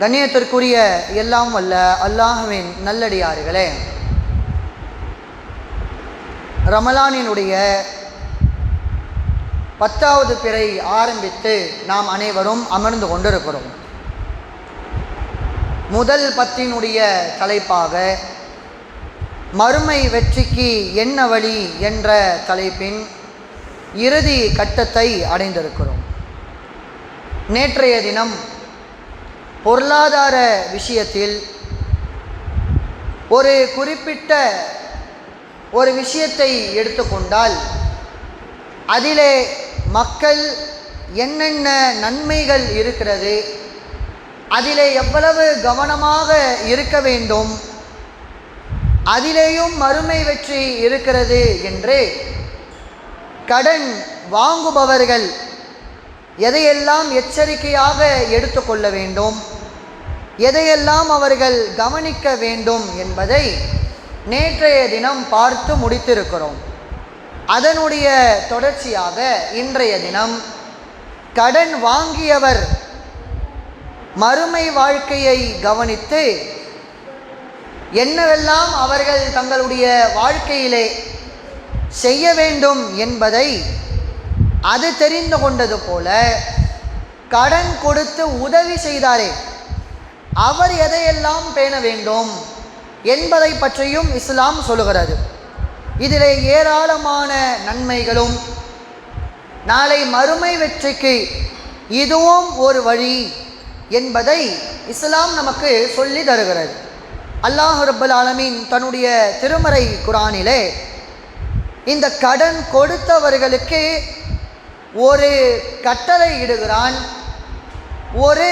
கண்ணியத்திற்குரிய எல்லாம் வல்ல அல்லாஹுவின் நல்லடியார்களே. ரமலானினுடைய பத்தாவது பிறை ஆரம்பித்து நாம் அனைவரும் அமர்ந்து கொண்டிருக்கிறோம். முதல் பத்தினுடைய தலைப்பாக மறுமை வெற்றிக்கு என்ன வழி என்ற தலைப்பின் இறுதி கட்டத்தை அடைந்திருக்கிறோம். நேற்றைய தினம் பொருளாதார விஷயத்தில் ஒரு குறிப்பிட்ட ஒரு விஷயத்தை எடுத்துக்கொண்டால் அதிலே மக்கள் என்னென்ன நன்மைகள் இருக்கிறது அதிலே எவ்வளவு கவனமாக இருக்க வேண்டும் அதிலேயும் மறுமை வெற்றி இருக்கிறது என்று கடன் வாங்குபவர்கள் எதையெல்லாம் எச்சரிக்கையாக எடுத்துக்கொள்ள வேண்டும்? எதையெல்லாம் அவர்கள் கவனிக்க வேண்டும் என்பதை நேற்றைய தினம் பார்த்து முடித்திருக்கிறோம். அதனுடைய தொடர்ச்சியாக இன்றைய தினம் கடன் வாங்கியவர் மறுமை வாழ்க்கையை கவனித்து என்னவெல்லாம் அவர்கள் தங்களுடைய வாழ்க்கையிலே செய்ய வேண்டும் என்பதை அது தெரிந்து கொண்டது போல கடன் கொடுத்து உதவி செய்தாரே. அவர் எதையெல்லாம் பேண வேண்டும் என்பதை பற்றியும் இஸ்லாம் சொல்லுகிறது. இதிலே ஏராளமான நன்மைகளும் நாளை மறுமை வெற்றிக்கு இதுவும் ஒரு வழி என்பதை இஸ்லாம் நமக்கு சொல்லி தருகிறது. அல்லாஹ் ரப்பல் ஆலமீன் தன்னுடைய திருமறை குரானிலே இந்த கடன் கொடுத்தவர்களுக்கு ஒரு கட்டளை இடுகிறான். ஒரு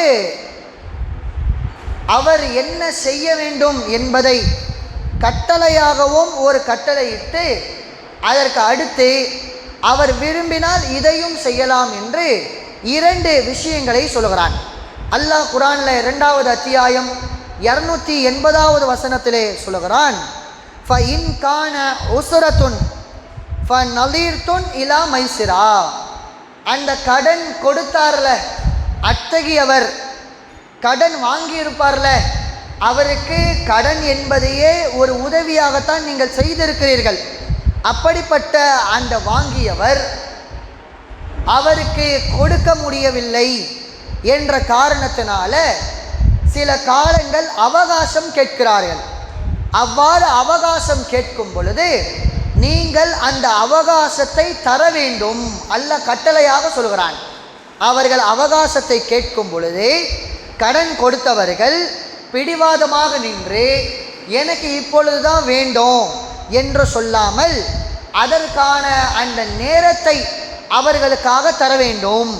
அவர் என்ன செய்ய வேண்டும் என்பதை கட்டளையாகவும் ஒரு கட்டளையிட்டு அதற்கு அடுத்து அவர் விரும்பினால் இதையும் செய்யலாம் என்று இரண்டு விஷயங்களை சொல்கிறான். அல்லாஹ் குரானில் இரண்டாவது அத்தியாயம் இரநூத்தி எண்பதாவது வசனத்திலே சொல்லுகிறான் ஃப இன் கான உசுரத்துன் ஃப நலீர்த்துன் இலா மைசிரா. அந்த கடன் கொடுத்தார்ல அத்தகையவர் கடன் வாங்கியிருப்பார்ல அவருக்கு கடன் என்பதையே ஒரு உதவியாகத்தான் நீங்கள் செய்திருக்கிறீர்கள். அப்படிப்பட்ட அந்த வாங்கியவர் அவருக்கு கொடுக்க முடியவில்லை என்ற காரணத்தினால சில காலங்கள் அவகாசம் கேட்கிறார்கள். அவ்வாறு அவகாசம் கேட்கும் பொழுது நீங்கள் அந்த அவகாசத்தை தர வேண்டும் அல்ல கட்டளையாக சொல்கிறான். அவர்கள் அவகாசத்தை கேட்கும் பொழுது கடன் கொடுத்தவர்கள் பிடிவாதமாக நின்று எனக்கு இப்பொழுதுதான் வேண்டும் என்று சொல்லாமல் அதற்கான அந்த நேரத்தை அவர்களுக்காக தர வேண்டும்.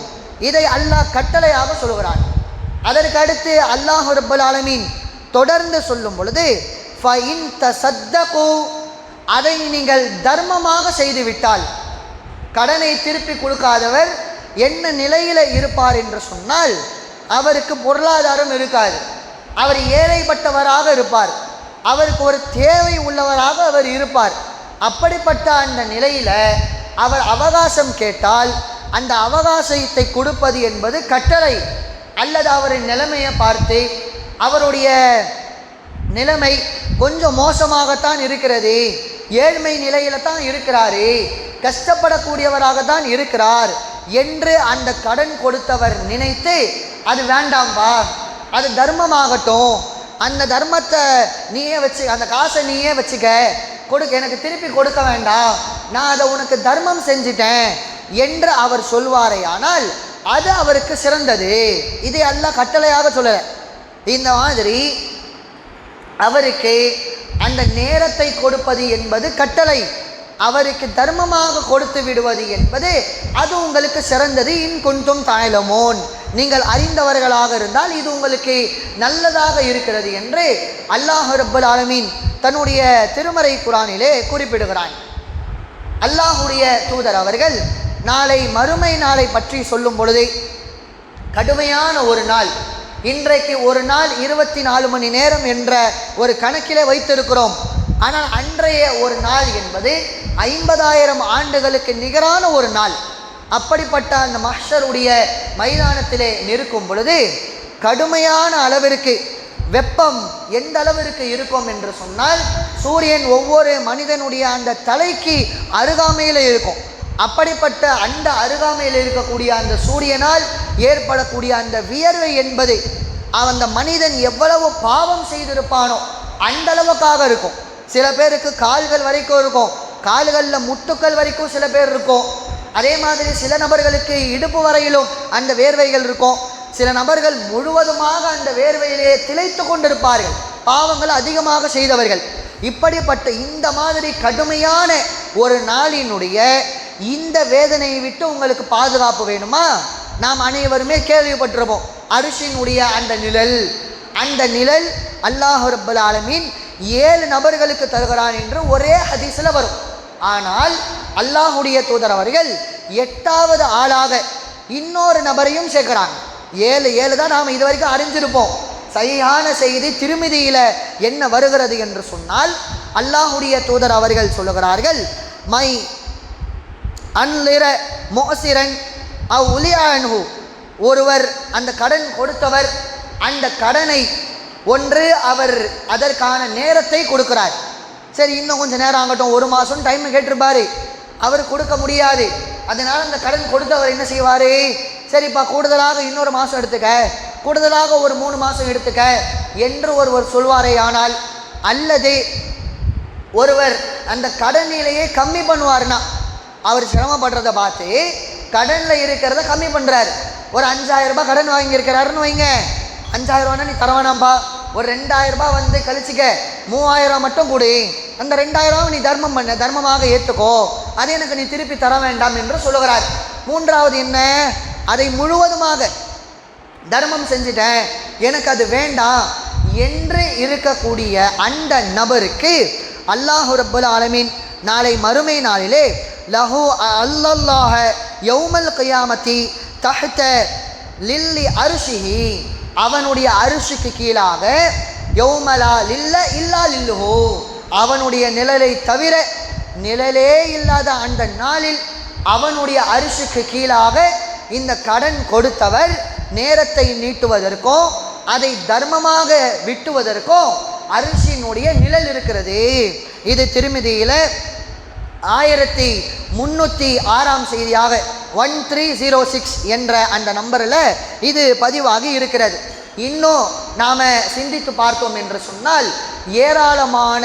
இதை அல்லாஹ் கட்டளையாக சொல்கிறான். அதற்கு அடுத்து அல்லாஹ் ரபுல் ஆலமீன் தொடர்ந்து சொல்லும் பொழுது ஃபைன் தசத்தகு அதை நீங்கள் தர்மமாக செய்துவிட்டால் கடனை திருப்பி கொடுக்காதவர் என்ன நிலையில் இருப்பார் என்று சொன்னால் அவருக்கு பொருளாதாரம் இருக்காது. அவர் ஏழைப்பட்டவராக இருப்பார். அவருக்கு ஒரு தேவை உள்ளவராக அவர் இருப்பார். அப்படிப்பட்ட அந்த நிலையில் அவர் அவகாசம் கேட்டால் அந்த அவகாசத்தை கொடுப்பது என்பது கட்டளை அல்லது அவரின் நிலைமையை பார்த்து அவருடைய நிலைமை கொஞ்சம் மோசமாகத்தான் இருக்கிறது. ஏழ்மை நிலையில தான் இருக்கிறாரு. கஷ்டப்படக்கூடியவராக தான் இருக்கிறார் என்று அந்த கடன் கொடுத்தவர் நினைத்து அது வேண்டாம்பா அது தர்மமாகட்டும். அந்த தர்மத்தை நீயே வச்சு அந்த காசை நீயே வச்சுக்க. கொடுக்க எனக்கு திருப்பி கொடுக்க வேண்டாம். நான் அதை உனக்கு தர்மம் செஞ்சிட்டேன் என்று அவர் சொல்வாரே. ஆனால் அது அவருக்கு சிறந்தது. இதை அல்ல கட்டளையாக சொல்லலை. இந்த மாதிரி அவருக்கு அந்த நேரத்தை கொடுப்பது என்பது கட்டளை. அவருக்கு தர்மமாக கொடுத்து விடுவது என்பது அது உங்களுக்கு சிறந்தது. இன் குன்றும் தாயலமோன். நீங்கள் அறிந்தவர்களாக இருந்தால் இது உங்களுக்கு நல்லதாக இருக்கிறது என்று அல்லாஹ் ரப்பல் ஆலமீன் தன்னுடைய திருமறை குரானிலே குறிப்பிடுகிறான். அல்லாஹுடைய தூதர் அவர்கள் நாளை மறுமை நாளை பற்றி சொல்லும் பொழுது கடுமையான ஒரு நாள் இன்றைக்கு ஒரு நாள் இருபத்தி நாலு மணி நேரம் என்ற ஒரு கணக்கிலே வைத்திருக்கிறோம். ஆனால் அன்றைய ஒரு நாள் என்பது ஐம்பதாயிரம் ஆண்டுகளுக்கு நிகரான ஒரு நாள். அப்படிப்பட்ட அந்த மஹ்ஷருடைய மைதானத்திலே நிற்கும் பொழுது கடுமையான அளவிற்கு வெப்பம் எந்த அளவிற்கு இருக்கும் என்று சொன்னால் சூரியன் ஒவ்வொரு மனிதனுடைய அந்த தலைக்கு அருகாமையில் இருக்கும். அப்படிப்பட்ட அந்த அருகாமையில் இருக்கக்கூடிய அந்த சூரியனால் ஏற்படக்கூடிய அந்த வியர்வை என்பது அந்த மனிதன் எவ்வளவு பாவம் செய்திருப்பானோ அந்த அளவுக்காக இருக்கும். சில பேருக்கு கால்கள் வரைக்கும் இருக்கும். கால்களில் முட்டுக்கள் வரைக்கும் சில பேர் இருக்கும். அதே மாதிரி சில நபர்களுக்கு இடுப்பு வரையிலும் அந்த வேர்வைகள் இருக்கும். சில நபர்கள் முழுவதுமாக அந்த வேர்வையிலே திளைத்து கொண்டிருப்பார்கள். பாவங்கள் அதிகமாக செய்தவர்கள். இப்படிப்பட்ட இந்த மாதிரி கடுமையான ஒரு நாளினுடைய இந்த வேதனையை விட்டு உங்களுக்கு பாதுகாப்பு வேணுமா? நாம் அனைவருமே கேள்விப்பட்டிருப்போம். அரிசியினுடைய அந்த நிழல் அந்த நிழல் அல்லாஹ் ரப்பல் ஆலமீன் ஏழு நபர்களுக்கு தருகிறான் என்று ஒரே ஹதீஸில் வரும். ஆனால் அல்லாஹுடைய தூதர் அவர்கள் எட்டாவது ஆளாக இன்னொரு நபரையும் சேர்க்கிறாங்க. ஏழு ஏழு தான் நாம் இது வரைக்கும் அறிஞ்சிருப்போம். சரியான செய்தி திருமிதியில் என்ன வருகிறது என்று சொன்னால் அல்லாஹுடைய தூதர் அவர்கள் சொல்லுகிறார்கள் மை அன்லிர மோசிரன் அவ் உலியானு ஒருவர் அந்த கடன் கொடுத்தவர் அந்த கடனை ஒன்று அவர் அதற்கான நேரத்தை கொடுக்கிறார். சரி இன்னும் கொஞ்சம் நேரம் ஆகட்டும் ஒரு மாதம் டைம் கேட்டிருப்பாரு. அவர் கொடுக்க முடியாது. அதனால் அந்த கடன் கொடுத்தவர் என்ன செய்வார்? சரிப்பா கூடுதலாக இன்னொரு மாதம் எடுத்துக்க. கூடுதலாக ஒரு மூணு மாதம் எடுத்துக்க என்று ஒருவர் சொல்வாரே ஆனால் அல்லது ஒருவர் அந்த கடனிலேயே கம்மி பண்ணுவார்னா அவர் சிரமப்படுறத பார்த்து கடனில் இருக்கிறத கம்மி பண்ணுறாரு ஒரு அஞ்சாயிரம் ரூபாய் கடன் வாங்கியிருக்கிறாருன்னு வைங்க. அஞ்சாயிரம் ரூபானா நீ தரவானாம்பா ஒரு ரெண்டாயிரம் ரூபாய் வந்து கழிச்சிக்க. மூவாயிரம் மட்டும் கொடு. அந்த ரெண்டாயிரம் நீ தர்மம் பண்ண தர்மமாக ஏற்றுக்கோ அதை எனக்கு நீ திருப்பி தர வேண்டாம் என்று சொல்லுகிறார். மூன்றாவது என்ன? அதை முழுவதுமாக தர்மம் செஞ்சுட்டேன். எனக்கு அது வேண்டாம் என்று இருக்கக்கூடிய அந்த நபருக்கு அல்லாஹு ரப்புல் ஆலமீன் நாளை மறுமை நாளிலே லஹு அல்லல்லாஹ யௌமல் கயாமத்தி தஹ்த லில்லி அரிசிஹி அவனுடைய அரிசிக்கு கீழாக யௌமலா லில்ல இல்லா லில்லுஹோ. அவனுடைய நிழலை தவிர நிழலே இல்லாத அந்த நாளில் அவனுடைய அரிசிக்கு கீழாக இந்த கடன் கொடுத்தவர் நேரத்தை நீட்டுவதற்கும் அதை தர்மமாக விட்டுவதற்கும் அரிசியினுடைய நிழல் இருக்கிறது. இது திருமதியில் ஆயிரத்தி முன்னூற்றி ஆறாம் செய்தியாக ஒன் த்ரீ ஜீரோ சிக்ஸ் என்ற அந்த நம்பரில் இது பதிவாகி இருக்கிறது. இன்னும் நாம் சிந்தித்து பார்த்தோம் என்று சொன்னால் ஏராளமான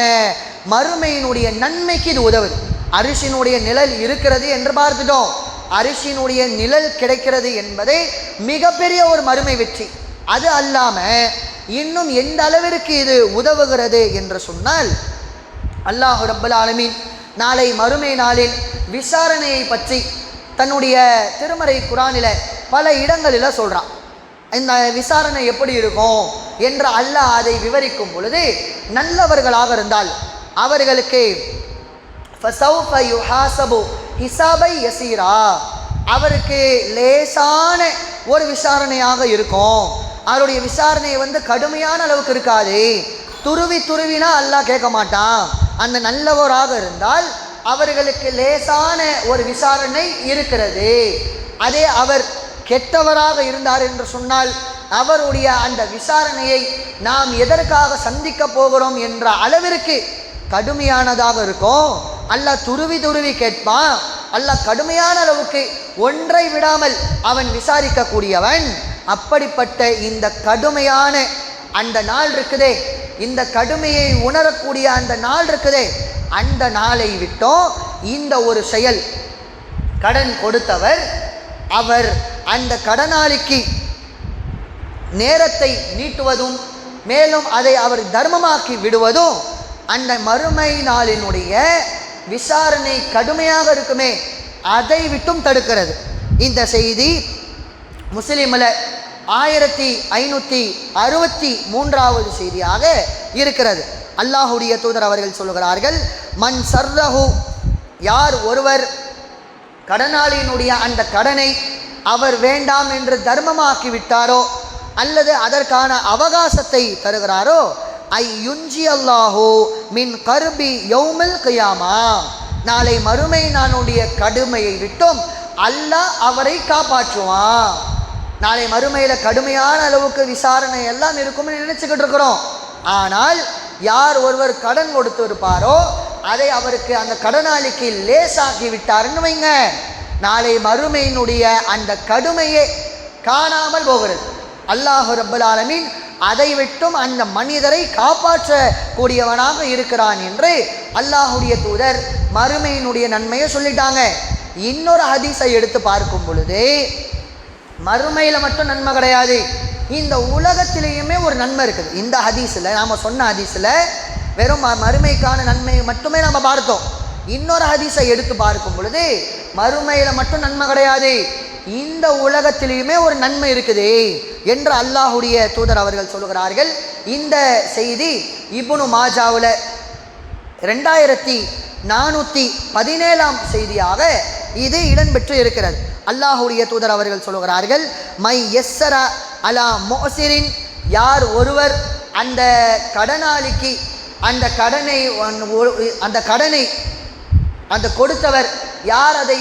மறுமையினுடைய நன்மைக்கு இது உதவுது. அரிசியினுடைய நிழல் இருக்கிறது என்று பார்த்துட்டோம். அரிசியினுடைய நிழல் கிடைக்கிறது என்பதே மிகப்பெரிய ஒரு மறுமை வெற்றி. அது அல்லாமல் இன்னும் எந்த அளவிற்கு இது உதவுகிறது என்று சொன்னால் அல்லாஹ் ரப்பல் ஆலமீன் நாளை மறுமை நாளில் விசாரணையை பற்றி தன்னுடைய திருமறை குரானில் பல இடங்களில் சொல்கிறான் இந்த விசாரணை எப்படி இருக்கும் என்று அல்லாஹ் அதை விவரிக்கும் பொழுது நல்லவர்களாக இருந்தால் அவர்களுக்கு ஹிசாபை யசீரா. அவருக்கு லேசான ஒரு விசாரணையாக இருக்கும். அவருடைய விசாரணை வந்து கடுமையான அளவுக்கு இருக்காது. துருவி துருவினா அல்லாஹ் கேட்க மாட்டான். அந்த நல்லவராக இருந்தால் அவர்களுக்கு லேசான ஒரு விசாரணை இருக்கிறது. அதே அவர் கெட்டவராக இருந்தார் என்று சொன்னால் அவருடைய அந்த விசாரணையை நாம் எதற்காக சந்திக்க போகிறோம் என்ற அளவிற்கு கடுமையானதாக இருக்கும். அல்ல துருவி துருவி கேட்பான். அல்ல கடுமையான அளவுக்கு ஒன்றை விடாமல் அவன் விசாரிக்கக்கூடியவன். அப்படிப்பட்ட இந்த கடுமையான அந்த நாள் இருக்குதே. இந்த கடுமையை உணரக்கூடிய அந்த நாள் இருக்குதே அந்த நாளை விட்டோம். இந்த ஒரு செயல் கடன் கொடுத்தவர் அவர் அந்த கடனாளிக்கு நேரத்தை நீட்டுவதும் மேலும் அதை அவர் தர்மமாக்கி விடுவதும் அந்த மறுமை நாளினுடைய விசாரணை கடுமையாக இருக்குமே அதை விட்டும் தடுக்கிறது. இந்த செய்தி முஸ்லீமில் ஆயிரத்தி ஐநூற்றி அறுபத்தி மூன்றாவது செய்தியாக இருக்கிறது. அல்லாஹுடைய தூதர் அவர்கள் சொல்லுகிறார்கள் மன் சர்ரஹு யார் ஒருவர் கடனாளியினுடைய அந்த கடனை அவர் வேண்டாம் என்று தர்மமாக்கி விட்டாரோ அல்லது அதற்கான அவகாசத்தை தருகிறாரோ ஐ யுஞ்சி அல்லாஹோ மின் கருபி யௌமில் கியாமா. நாளை மறுமை நானுடைய கடுமையை விட்டும் அல்லாஹ் அவரை காப்பாற்றுவான். நாளை மறுமையில் கடுமையான அளவுக்கு விசாரணை எல்லாம் இருக்கும்னு நினச்சிக்கிட்டு இருக்கிறோம். ஆனால் யார் ஒருவர் கடன் கொடுத்து இருப்பாரோ அதை அவருக்கு அந்த கடனாளிக்கு லேசாக்கி விட்டாருன்னு வைங்க. நாளை மறுமையினுடைய அந்த கடுமையே காணாமல் போகிறது. அல்லாஹு ரப்பல் ஆலமீன் அதை விட்டும் அந்த மனிதரை காப்பாற்றக்கூடியவனாக இருக்கிறான் என்று அல்லாஹுடைய தூதர் மறுமையினுடைய நன்மையை சொல்லிட்டாங்க. இன்னொரு ஹதீஸை எடுத்து பார்க்கும் பொழுது மறுமையில் மட்டும் நன்மை கிடையாது. இந்த உலகத்திலேயுமே ஒரு நன்மை இருக்குது. இந்த ஹதீஸில் நாம் சொன்ன ஹதீஸில் வெறும் ம- மறுமைக்கான நன்மை மட்டுமே நம்ம பார்த்தோம். இன்னொரு ஹதீஸை எடுத்து பார்க்கும் பொழுது மறுமையில் மட்டும் நன்மை கிடையாது. இந்த உலகத்திலேயுமே ஒரு நன்மை இருக்குது என்று அல்லாஹுடைய தூதர் அவர்கள் சொல்லுகிறார்கள். இந்த செய்தி இப்னு மாஜாவில் ரெண்டாயிரத்தி நானூற்றி பதினேழாம் செய்தியாக இது இடம்பெற்று இருக்கிறது. அல்லாஹுடைய தூதர் அவர்கள் சொல்லுகிறார்கள் மை எஸ்ஸரா அலா மோசிரின் யார் ஒருவர் அந்த கடனாளிக்கு அந்த கடனை ஒன்- அந்த கடனை அந்த கொடுத்தவர் யார் அதை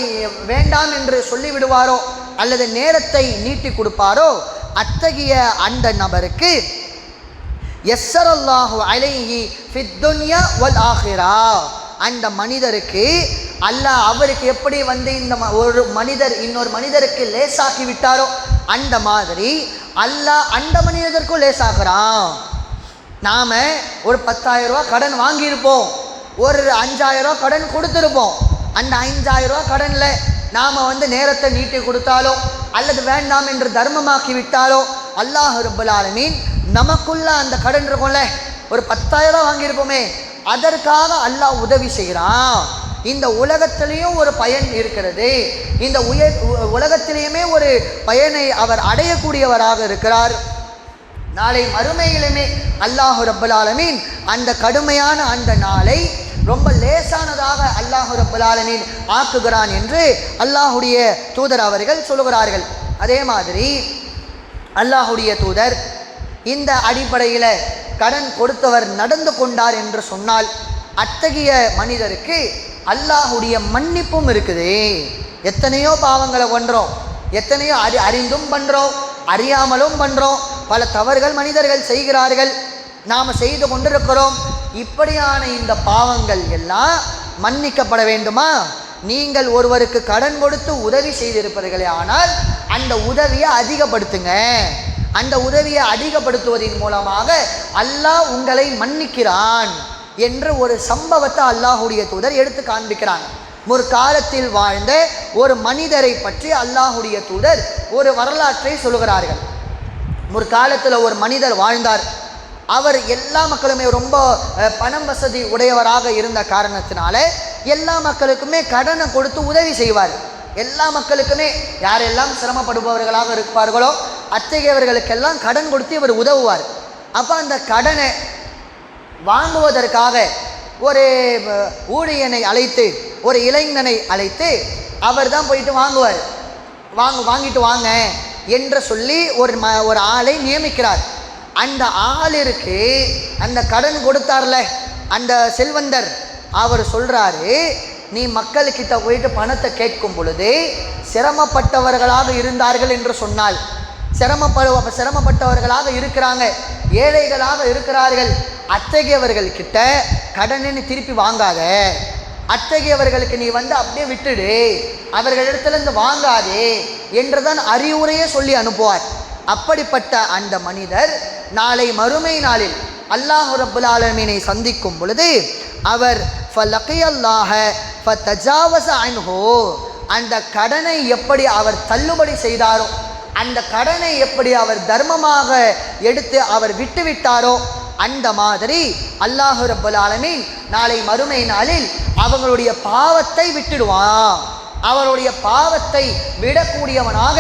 வேண்டாம் என்று சொல்லிவிடுவாரோ அல்லது நேரத்தை நீட்டி கொடுப்பாரோ அத்தகைய அந்த நபருக்கு எஸ்ஸரல்லாஹு அலைஹி ஃபித்துன்யா வல் ஆஹிரா. அந்த மனிதருக்கு அல்லாஹ் அவருக்கு எப்படி வந்து இந்த ம- ஒரு மனிதர் இன்னொரு மனிதருக்கு லேசாக்கி விட்டாரோ அந்த மாதிரி அல்லாஹ் அந்த மனிதருக்கும் லேசாக்குறான் நாம் ஒரு பத்தாயிரம் ரூபா கடன் வாங்கியிருப்போம். ஒரு அஞ்சாயிரம் ரூபா கடன் கொடுத்துருப்போம். அந்த 5000 ரூபா கடனில் நாம் வந்து நேரத்தை நீட்டி கொடுத்தாலோ அல்லது வேண்டாம் என்று தர்மமாக்கி விட்டாலோ அல்லாஹ் ரபுல்லாலமீன் நமக்குள்ள அந்த கடன் இருக்கும்ல ஒரு பத்தாயிரம் ரூபா வாங்கியிருப்போமே அதற்காக அல்லாஹ் உதவி செய்கிறான். இந்த உலகத்திலையும் ஒரு பயன் இருக்கிறது. இந்த உயர் உலகத்திலேயுமே ஒரு பயனை அவர் அடையக்கூடியவராக இருக்கிறார். நாளை மறுமையிலுமே அல்லாஹு ரப்பல் ஆலமீன் அந்த கடுமையான அந்த நாளை ரொம்ப லேசானதாக அல்லாஹு ரப்பல் ஆலமீன் ஆக்குகிறான் என்று அல்லாஹுடைய தூதர் அவர்கள் சொல்லுகிறார்கள். அதே மாதிரி அல்லாஹுடைய தூதர் இந்த அடிப்படையில் கடன் கொடுத்தவர் நடந்து கொண்டார் என்று சொன்னால் அத்தகைய மனிதருக்கு அல்லாஹுடைய மன்னிப்பும் இருக்குது. எத்தனையோ பாவங்களை பண்ணுறோம் எத்தனையோ அறி அறிந்தும் பண்ணுறோம் அறியாமலும் பண்ணுறோம் பல தவறுகள் மனிதர்கள் செய்கிறார்கள். நாம் செய்து கொண்டிருக்கிறோம். இப்படியான இந்த பாவங்கள் எல்லாம் மன்னிக்கப்பட வேண்டுமா? நீங்கள் ஒருவருக்கு கடன் கொடுத்து உதவி செய்திருப்பீர்களே ஆனால் அந்த உதவியை அதிகப்படுத்துங்க. அந்த உதவியை அதிகப்படுத்துவதன் மூலமாக அல்லாஹ் உங்களை மன்னிக்கிறான். என்று ஒரு சம்பவத்தை அல்லாஹுடைய தூதர் எடுத்து காண்பிக்கிறாங்க. முற்காலத்தில் வாழ்ந்த ஒரு மனிதரை பற்றி அல்லாஹுடைய தூதர் ஒரு வரலாற்றை சொல்லுகிறார்கள். முற்காலத்தில் ஒரு மனிதர் வாழ்ந்தார். அவர் எல்லா மக்களுமே ரொம்ப பணம் வசதி உடையவராக இருந்த காரணத்தினால எல்லா மக்களுக்குமே கடனை கொடுத்து உதவி செய்வார். எல்லா மக்களுக்குமே யாரெல்லாம் சிரமப்படுபவர்களாக இருப்பார்களோ அத்தகையவர்களுக்கெல்லாம் கடன் கொடுத்து இவர் உதவுவார். அப்போ அந்த கடனை வாங்குவதற்காக ஒரு ஊழியனை அழைத்து ஒரு இளைஞனை அழைத்து அவர் தான் போயிட்டு வாங்குவார். வாங்க வாங்கிட்டு வாங்க என்று சொல்லி ஒரு ம ஒரு ஆளை நியமிக்கிறார். அந்த ஆளிற்கு அந்த கடன் கொடுத்தார்ல அந்த செல்வந்தர் அவர் சொல்கிறாரு நீ மக்கள்கிட்ட போயிட்டு பணத்தை கேட்கும் பொழுது சிரமப்பட்டவர்களாக இருந்தார்கள் என்று சொன்னால் சிரமப்படு சிரமப்பட்டவர்களாக இருக்கிறாங்க. ஏழைகளாக இருக்கிறார்கள். அத்தகையவர்கள் கிட்ட கடனை திருப்பி வாங்காத. அத்தகையவர்களுக்கு நீ வந்து அப்படியே விட்டுடு. அவர்களிடத்திலிருந்து வாங்காதே என்றுதான் அறிவுரையே சொல்லி அனுப்புவார். அப்படிப்பட்ட அந்த மனிதர் நாளை மறுமை நாளில் அல்லாஹு ரபுல் ஆலமீனை சந்திக்கும் பொழுது அவர் ஃபலக்கையல்லாஹ ஃப தஜாவச அன்ஹு. அந்த கடனை எப்படி அவர் தள்ளுபடி செய்தாரோ அந்த கடனை எப்படி அவர் தர்மமாக எடுத்து அவர் விட்டு விட்டாரோ அந்த மாதிரி அல்லாஹு ரப்பல் ஆலமீன் நாளை மறுமை நாளில் அவங்களுடைய பாவத்தை விட்டுடுவான். அவருடைய பாவத்தை விடக்கூடியவனாக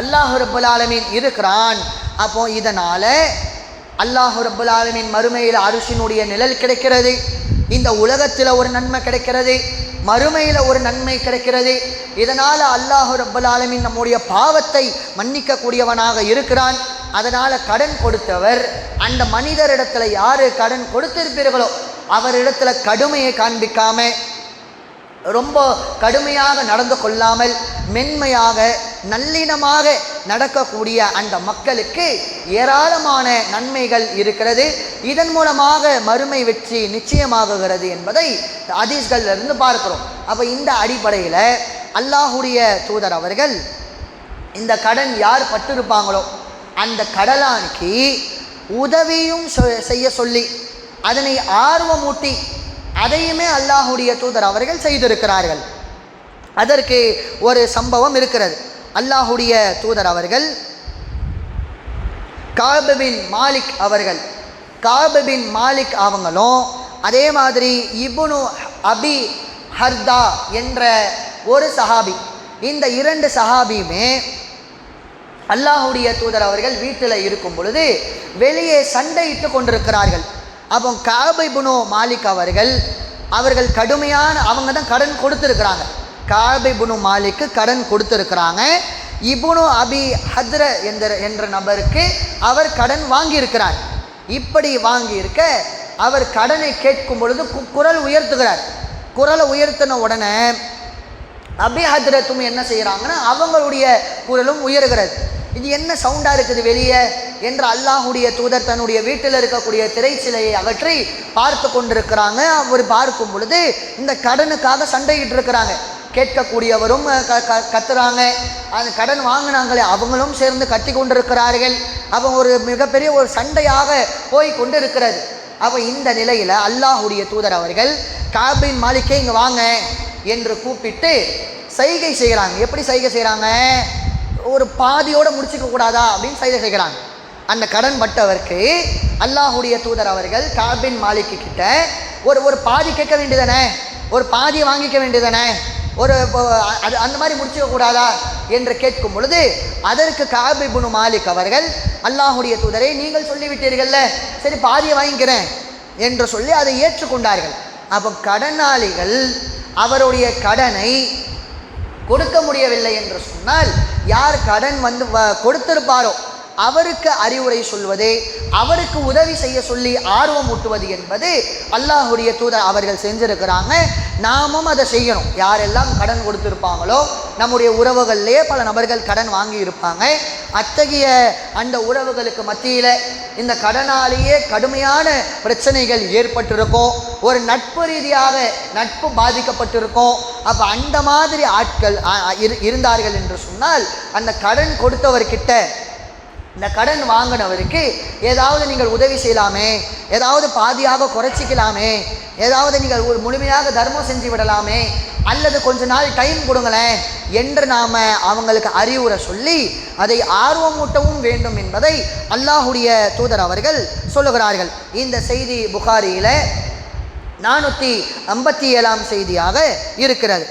அல்லாஹு ரப்பல் ஆலமீன் இருக்கிறான். அப்போ இதனால் அல்லாஹு ரப்பல் ஆலமீன் மறுமையில் அரிசினுடைய நிழல் கிடைக்கிறது. இந்த உலகத்தில் ஒரு நன்மை கிடைக்கிறது. மறுமையில் ஒரு நன்மை கிடைக்கிறது. இதனால் அல்லாஹு ரப்பல் நம்முடைய பாவத்தை மன்னிக்கக்கூடியவனாக இருக்கிறான். அதனால் கடன் கொடுத்தவர் அந்த மனிதரிடத்தில் யார் கடன் கொடுத்திருப்பீர்களோ அவரிடத்துல கடுமையை காண்பிக்காம ரொம்ப கடுமையாக நடந்து கொள்ளாமல் மென்மையாக நல்லினமாக நடக்கக்கூடிய அந்த மக்களுக்கு ஏராளமான நன்மைகள் இருக்கிறது. இதன் மூலமாக மறுமை வெற்றி நிச்சயமாகுகிறது என்பதை ஹதீஸ்கள்ல இருந்து பார்க்கிறோம். அப்போ இந்த அடிப்படையில் அல்லாஹுடைய தூதர் அவர்கள் இந்த கடன் யார் பட்டிருப்பாங்களோ அந்த கடலானுக்கு உதவியும் செய்ய சொல்லி அதனை ஆர்வமூட்டி அதையுமே அல்லாஹுடைய தூதர் அவர்கள் செய்திருக்கிறார்கள். அதற்கு ஒரு சம்பவம் இருக்கிறது. அல்லாஹுடைய தூதர் அவர்கள் காபு மாலிக் அவர்கள் காபு மாலிக் அவங்களும் அதே மாதிரி இபுனு அபி ஹர்தா என்ற ஒரு சஹாபி இந்த இரண்டு சஹாபியுமே அல்லாஹுடைய தூதர் அவர்கள் வீட்டில் இருக்கும் பொழுது வெளியே சண்டையிட்டு கொண்டிருக்கிறார்கள். அப்போ காபை மாலிக் அவர்கள் அவர்கள் கடுமையான அவங்க தான் கடன் கொடுத்துருக்குறாங்க. காபி புனு மாலிக்கு கடன் கொடுத்துருக்குறாங்க. இபுனு அபி ஹத்ர என்ற என்ற நபருக்கு அவர் கடன் வாங்கியிருக்கிறார். இப்படி வாங்கியிருக்க அவர் கடனை கேட்கும் பொழுது கு- குரல் உயர்த்துகிறார். குரலை உயர்த்தின உடனே அபிஹத்ரத்தும் என்ன செய்கிறாங்கன்னா அவங்களுடைய குரலும் உயர்கிறது. இது என்ன சவுண்டாக இருக்குது வெளியே? என்று அல்லாஹுடைய தூதர் தன்னுடைய வீட்டில் இருக்கக்கூடிய திரைச்சிலையை அகற்றி பார்த்து கொண்டிருக்கிறாங்க. அவர் பார்க்கும் பொழுது இந்த கடனுக்காக சண்டையிட்டு இருக்கிறாங்க கேட்கக்கூடியவரும் க க கத்துறாங்க. அந்த கடன் வாங்கினாங்களே அவங்களும் சேர்ந்து கத்தி கொண்டிருக்கிறார்கள். அப்போ ஒரு மிகப்பெரிய ஒரு சண்டையாக போய் கொண்டு இருக்கிறது அப்போ இந்த நிலையில் அல்லாஹுடைய தூதர் அவர்கள் காபின் மாளிகை இங்கே வாங்க என்று கூப்பிட்டு சைகை செய்கிறாங்க. எப்படி சைகை செய்கிறாங்க? ஒரு பாதியோட முடிச்சுக்க கூடாதா அப்படின்னு சைகை செய்கிறாங்க. அந்த கடன் பட்டவருக்கு அல்லாஹுடைய தூதர் அவர்கள் காபின் மாளிகை கிட்ட ஒரு ஒரு பாதி கேட்க வேண்டியதானே ஒரு பாதியை வாங்கிக்க வேண்டியதானே ஒரு அது அந்த மாதிரி முடிச்சுக்க கூடாதா என்று கேட்கும் பொழுது அதற்கு காபிபுனு மாலிக் அவர்கள் அல்லாஹுடைய தூதரை நீங்கள் சொல்லிவிட்டீர்கள்ல சரி பாதியை வாங்கிக்கிறேன் என்று சொல்லி அதை ஏற்றுக்கொண்டார்கள். அப்போ கடனாளிகள் அவருடைய கடனை கொடுக்க முடியவில்லை என்று சொன்னால் யார் கடன் வந்து வ- கொடுத்திருப்பாரோ அவருக்கு அறிவுரை சொல்வது அவருக்கு உதவி செய்ய சொல்லி ஆர்வம் ஊட்டுவது என்பது அல்லாஹுடைய தூதர் அவர்கள் செஞ்சிருக்கிறாங்க. நாமும் அதை செய்யணும். யாரெல்லாம் கடன் கொடுத்துருப்பாங்களோ நம்முடைய உறவுகள்லேயே பல நபர்கள் கடன் வாங்கி இருப்பாங்க அத்தகைய அந்த உறவுகளுக்கு மத்தியில் இந்த கடனாலேயே கடுமையான பிரச்சனைகள் ஏற்பட்டிருக்கும். ஒரு நட்பு ரீதியாக நட்பு பாதிக்கப்பட்டிருக்கும். அப்போ அந்த மாதிரி ஆட்கள் இருந்தார்கள் என்று சொன்னால் அந்த கடன் கொடுத்தவர்கிட்ட இந்த கடன் வாங்கினவருக்கு ஏதாவது நீங்கள் உதவி செய்யலாமே ஏதாவது பாதியாக குறைச்சிக்கலாமே ஏதாவது நீங்கள் ஒரு முழுமையாக தர்மம் செஞ்சு விடலாமே அல்லது கொஞ்ச நாள் டைம் கொடுங்களேன் என்று நாம் அவங்களுக்கு அறிவுரை சொல்லி அதை ஆர்வமூட்டவும் வேண்டும் என்பதை அல்லாஹுடைய தூதர் அவர்கள் சொல்லுகிறார்கள். இந்த செய்தி புகாரியில் நானூற்றி ஐம்பத்தி ஏழாம் செய்தியாக இருக்கிறது.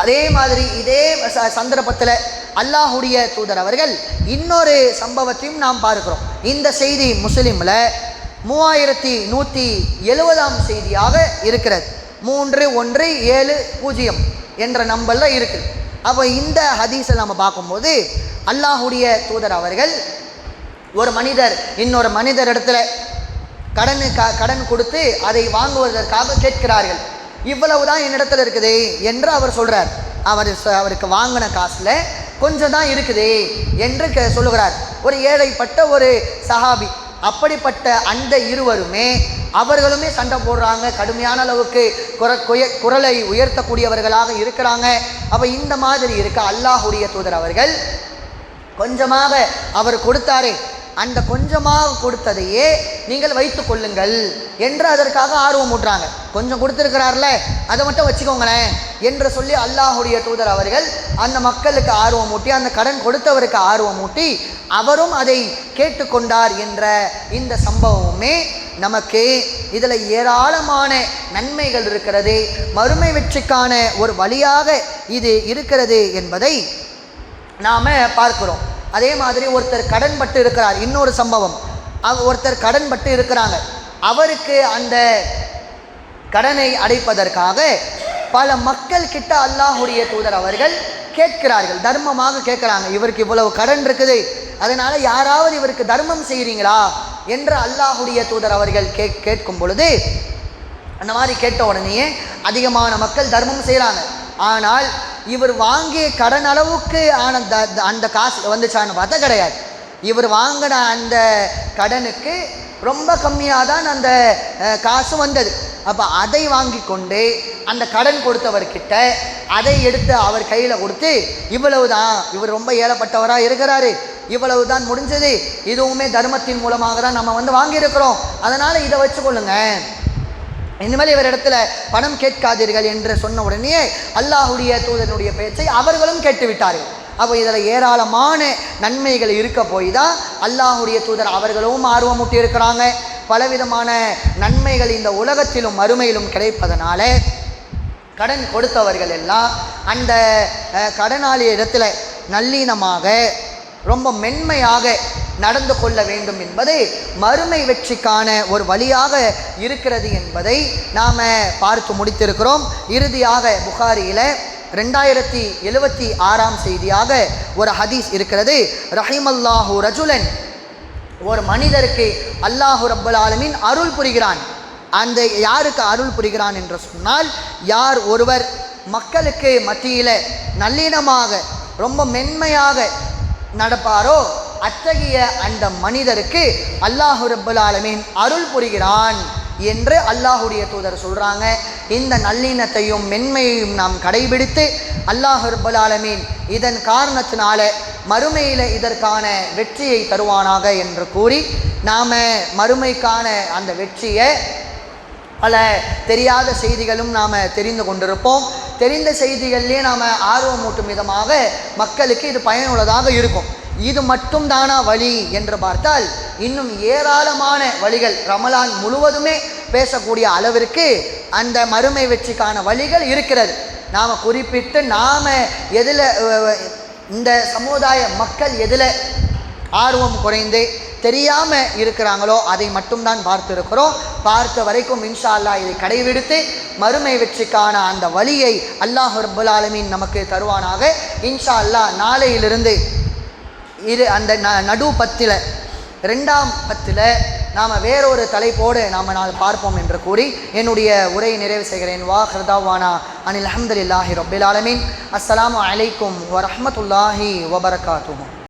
அதே மாதிரி இதே ச- சந்தர்ப்பத்தில் அல்லாஹுடைய தூதர் அவர்கள் இன்னொரு சம்பவத்தையும் நாம் பார்க்கிறோம். இந்த செய்தி முஸ்லீமில் மூவாயிரத்தி நூற்றி எழுபதாம் செய்தியாக இருக்கிறது. மூன்று ஒன்று ஏழு பூஜ்ஜியம் என்ற நம்பரில் இருக்குது அப்போ இந்த ஹதீஸை நம்ம பார்க்கும்போது அல்லாஹுடைய தூதர் அவர்கள் ஒரு மனிதர் இன்னொரு மனிதர் இடத்துல கடன் கடன் கொடுத்து அதை வாங்குவதற்காக கேட்கிறார்கள். இவ்வளவு தான் என்னிடத்தில் இருக்குது என்று அவர் சொல்கிறார் அவர் ச- அவருக்கு வாங்கின காசில் கொஞ்சம் தான் இருக்குது என்று க- சொல்லுகிறார். ஒரு ஏழைப்பட்ட ஒரு சஹாபி அப்படிப்பட்ட அந்த இருவருமே அவர்களுமே சண்டை போடுறாங்க. கடுமையான அளவுக்கு குர குய- குரலை உயர்த்தக்கூடியவர்களாக இருக்கிறாங்க. அப்போ இந்த மாதிரி இருக்க அல்லாஹுடைய தூதர் அவர்கள் கொஞ்சமாக அவர் கொடுத்தாரே. அந்த கொஞ்சமாக கொடுத்ததையே நீங்கள் வைத்து கொள்ளுங்கள் என்று அதற்காக ஆர்வம் ஊட்டுறாங்க. கொஞ்சம் கொடுத்துருக்கிறார்ல அதை மட்டும் வச்சுக்கோங்களேன் என்று சொல்லி அல்லாஹுடைய தூதர் அவர்கள் அந்த மக்களுக்கு ஆர்வம் ஊட்டி அந்த கடன் கொடுத்தவருக்கு ஆர்வம் ஊட்டி அவரும் அதை கேட்டுக்கொண்டார் என்ற இந்த சம்பவமுமே நமக்கு இதில் ஏராளமான நன்மைகள் இருக்கிறது. மறுமை வெற்றிக்கான ஒரு வழியாக இது இருக்கிறது என்பதை நாம் பார்க்கிறோம். அதே மாதிரி ஒருத்தர் கடன் பட்டு இருக்கிறார். இன்னொரு சம்பவம். அவ- ஒருத்தர் கடன் பட்டு இருக்கிறாங்க. அவருக்கு அந்த கடனை அடைப்பதற்காக பல மக்கள் கிட்ட அல்லாஹுடைய தூதர் அவர்கள் கேட்கிறார்கள். தர்மமாக கேட்குறாங்க. இவருக்கு இவ்வளவு கடன் இருக்குது. அதனால யாராவது இவருக்கு தர்மம் செய்கிறீங்களா? என்று அல்லாஹுடைய தூதர் அவர்கள் கே கேட்கும் பொழுது அந்த மாதிரி கேட்ட உடனேயே அதிகமான மக்கள் தர்மம் செய்கிறாங்க. ஆனால் இவர் வாங்கிய கடன் அளவுக்கு ஆன த- அந்த காசு வந்துச்சான்னு பார்த்தா கிடையாது. இவர் வாங்கின அந்த கடனுக்கு ரொம்ப கம்மியாக தான் அந்த காசு வந்தது. அப்போ அதை வாங்கி கொண்டு அந்த கடன் கொடுத்தவர்கிட்ட அதை எடுத்து அவர் கையில் கொடுத்து இவ்வளவு தான் இவர் ரொம்ப ஏழப்பட்டவராக இருக்கிறாரு. இவ்வளவு தான் முடிஞ்சது. இதுவுமே தர்மத்தின் மூலமாக தான் நம்ம வந்து வாங்கியிருக்கிறோம். அதனால் இதை வச்சுக்கொள்ளுங்க இனிமேல் இவர் இடத்துல பணம் கேட்காதீர்கள் என்று சொன்ன உடனே அல்லாஹுடைய தூதனுடைய பேச்சை அவர்களும் கேட்டு விட்டார்கள் அப்போ இதில் ஏராளமான நன்மைகள் இருக்க போய் தான் அல்லாஹுடைய தூதர் அவர்களும் ஆர்வமூட்டி இருக்கிறாங்க பலவிதமான நன்மைகள் இந்த உலகத்திலும் மறுமையிலும் கிடைப்பதனால கடன் கொடுத்தவர்கள் எல்லாம் அந்த கடனாளி இடத்துல நல்லீனமாக ரொம்ப மென்மையாக நடந்து கொள்ள வேண்டும் என்பது மறுமை வெற்றிக்கான ஒரு வழியாக இருக்கிறது என்பதை நாம் பார்த்து முடித்திருக்கிறோம். இறுதியாக புகாரியில் ரெண்டாயிரத்தி எழுவத்தி ஆறாம் செய்தியாக ஒரு ஹதீஸ் இருக்கிறது. ரஹிமல்லாஹு ரஜுலன் ஒரு மனிதருக்கு அல்லாஹு ரப்பல் ஆலமின் அருள் புரிகிறான். அந்த யாருக்கு அருள் புரிகிறான் என்று சொன்னால் யார் ஒருவர் மக்களுக்கு மத்தியில் நல்லினமாக ரொம்ப மென்மையாக நடப்பாரோ அத்தகைய அந்த மனிதருக்கு அல்லாஹு ரப்பல் ஆலமீன் அருள் புரிகிறான். என்று அல்லாஹுடைய தூதர் சொல்கிறாங்க இந்த நல்லினத்தையும் மென்மையையும் நாம் கடைபிடித்து அல்லாஹ் ரப்பல் ஆலமீன் இதன் காரணத்தினால மறுமையில் இதற்கான வெற்றியை தருவானாக என்று கூறி நாம் மறுமைக்கான அந்த வெற்றியை பல தெரியாத செய்திகளும் நாம் தெரிந்து கொண்டிருப்போம். தெரிந்த செய்திகள்லேயே நாம் ஆர்வமூட்டும் விதமாக மக்களுக்கு இது பயனுள்ளதாக இருக்கும். இது மட்டும் தானா வழி என்று பார்த்தால் இன்னும் ஏராளமான வழிகள் ரமலான் முழுவதுமே பேசக்கூடிய அளவிற்கு அந்த மறுமை வெற்றிக்கான வழிகள் இருக்கிறது. நாம் குறிப்பிட்டு நாம் எதில் இந்த சமுதாய மக்கள் எதில் ஆர்வம் குறைந்து தெரியாமல் இருக்கிறாங்களோ அதை மட்டும்தான் பார்த்திருக்கிறோம். பார்த்த வரைக்கும் இன்ஷா அல்லாஹ் இதை கடைபிடித்து மறுமை வெற்றிக்கான அந்த வழியை அல்லாஹ் ரப்புல் ஆலமீன் நமக்கு தருவானாக. இன்ஷா அல்லாஹ் நாளையிலிருந்து இரு அந்த ந நடு பத்தில் ரெண்டாம் பத்தில் நாம் வேறொரு தலைப்போடு நாம் நாள் பார்ப்போம் என்று கூறி என்னுடைய உரையை நிறைவு செய்கிறேன். வா ஹர்தாவானா அனில் அஹமதுல்லாஹி ரொபில் ஆலமீன். அஸ்ஸலாமு அலைக்கும் வரமத்துல்லாஹி வபரகாத்துஹு.